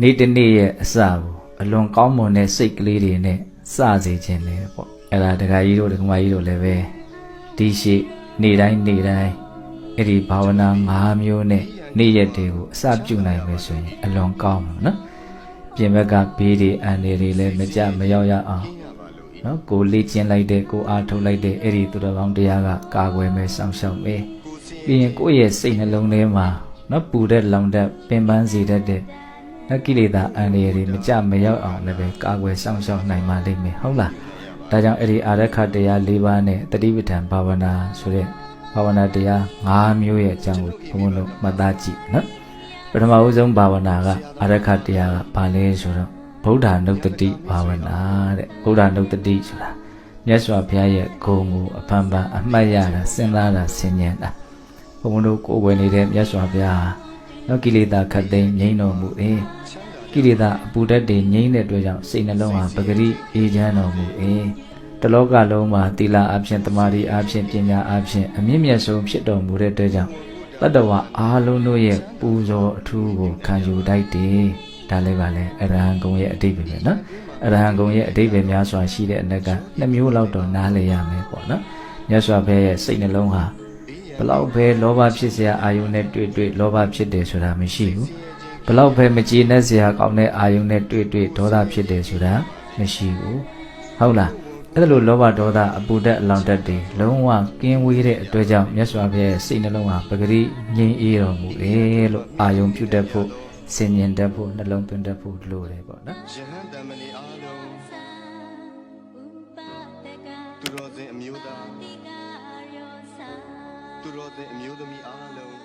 နေ့တစ်နေ့ရဲ့အစကိုအလွန်ကောင်းမွန်တဲ့စိတ်ကလေးတွေနဲ့စစေခြင်းလေပေါ့အဲ့ဒါဒကာကြီးတို့ဒကာမကြီးတို့လည်းပဲဒီရှိနေ့တိုင်းနေ့တိုင်းအဲ့ဒီဘာဝနာ၅မျိုးနဲ့နေ့ရက်တွေကိုအစပြုနိုင်မယ်ဆိုရင်အလွန်ကောင်းမှာနော်ပြင်ဘက်ကဘေးတွေအန္တရာယ်တွေလည်းမကြမရောက်ရအောင်နော်ကိုလေ့ကျင့်လိုက်တဲ့ကိုအားထုတ်လိုက်တဲ့အဲ့ဒီသူတော်ကောင်းတရားကကာကွယ်မယ်စောင့်ရှောက်မယ်ပြီးရင်ကိုယ့်ရဲ့စိတ်နှလုံးထဲမှာနော်ပူတဲ့လောင်တဲ့ပင်ပန်းစေတတ်တဲ့ နကိလေသာအန္တရာယ်တွေမကြမရောက်အောင်လည်းပဲကာကွယ်စောင့်ရှောက်နိုင်ပါလိမ့်မယ်ဟုတ်လားဒါကြောင့်အဲ့ဒီအာရခတရား၄ပါးနဲ့တတိပဋ္ဌာန်ဘာဝနာဆိုတဲ့ဘာဝနာတရား၅မျိုးရဲ့အကြောင်းကိုဘုံဘုံတို့မှတ်သားကြည့်နော်ပထမဦးဆုံးဘာဝနာကအာရခတရားကဘာလဲဆိုတော့ဗုဒ္ဓနုတ္တိဘာဝနာတဲ့ဗုဒ္ဓနုတ္တိဆိုတာမြတ်စွာဘုရားရဲ့ဂုဏ်ကိုအဖန်ဖန်အမှတ်ရတာစဉ်းစားတာဆင်ញံတာဘုံဘုံတို့ကိုယ်ဝယ်နေတဲ့မြတ်စွာဘုရားဟာ နော်ကိလေသာခတ်သိမ်းငြိမ်းတော်မူ၏ကိလေသာအပူဓာတ်တွေငြိမ်းတဲ့အတွက်ကြောင့်စိတ်နှလုံးဟာပဂရိအေးချမ်းတော်မူ၏တလောကလုံးမှာသီလအဖြစ်တမာရီအဖြစ်ပညာအဖြစ်အမြင့်မြတ်ဆုံးဖြစ်တော်မူတဲ့အတွက်ကြောင့်တတ္တဝါအားလုံးတို့ရဲ့ပူဇော်အထူးကိုခံယူတိုက်တယ်ဒါလည်းပါလေအရဟံဂုံရဲ့အတိတ်ပဲနော်အရဟံဂုံရဲ့အတိတ်ပဲများစွာရှိတဲ့အနက်ကနှစ်မျိုးလောက်တော့နားလည်ရမယ်ပေါ့နော်မြတ်စွာဘုရားရဲ့စိတ်နှလုံးဟာ ဘလောက်ပဲလောဘဖြစ်เสียအာယုန်နဲ့တွေ့တွေ့လောဘဖြစ်တယ်ဆိုတာမရှိဘူးဘလောက်ပဲမကြည်နဲ့เสียကောင်းတဲ့အာယုန်နဲ့တွေ့တွေ့ဒေါသဖြစ်တယ်ဆိုတာမရှိဘူးဟုတ်လားအဲ့ဒါလိုလောဘဒေါသအပူဓာတ်အလောင်ဓာတ်တွေလုံးဝကင်းဝေးတဲ့အတွက်ကြောင့်မြတ်စွာဘုရားရဲ့စိတ်နှလုံးဟာပဂရိငြိမ်းအေးတော်မူတယ်လို့အာယုန်ပြုတတ်ဖို့စင်ញင်တတ်ဖို့နှလုံးသွင်းတတ်ဖို့လိုတယ်ပေါ့နော် ယဟန်တမဏီအားလုံးသူတော်စင်အမျိုးသား သူတော်သင်အမျိုးသမီးအားလုံး